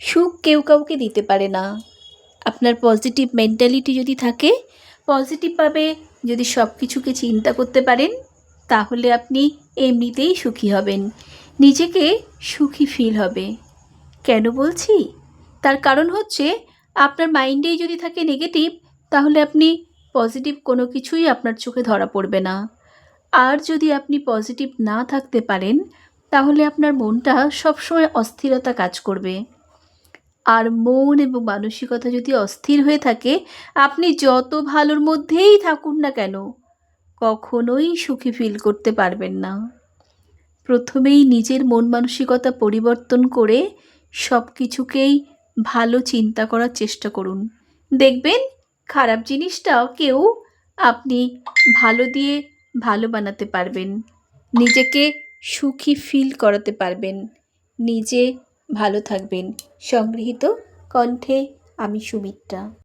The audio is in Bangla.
সুখ কেউ কাউকে দিতে পারে না। আপনার পজিটিভ মেন্টালিটি যদি থাকে পজিটিভভাবে যদি সব কিছুকে চিন্তা করতে পারেন, তাহলে আপনি এমনিতেই সুখী হবেন। নিজেকে সুখী ফিল হবে। কেন বলছি? তার কারণ হচ্ছে, আপনার মাইন্ডেই যদি থাকে নেগেটিভ তাহলে আপনি পজিটিভ কোনো কিছুই আপনার চোখে ধরা পড়বে না। আর যদি আপনি পজিটিভ না থাকতে পারেন, তাহলে আপনার মনটা সবসময় অস্থিরতা কাজ করবে। আর মন এবং মানসিকতা যদি অস্থির হয়ে থাকে, আপনি যত ভালোর মধ্যেই থাকুন না কেন, কখনোই সুখী ফিল করতে পারবেন না। প্রথমেই নিজের মন মানসিকতা পরিবর্তন করে সব কিছুকেই ভালো চিন্তা করার চেষ্টা করুন। দেখবেন খারাপ জিনিসটাও কেউ আপনি ভালো দিয়ে ভালো বানাতে পারবেন। নিজেকে সুখী ফিল করাতে পারবেন। নিজে ভালো থাকবেন। সংগৃহীত কণ্ঠে আমি সুমিত্রা।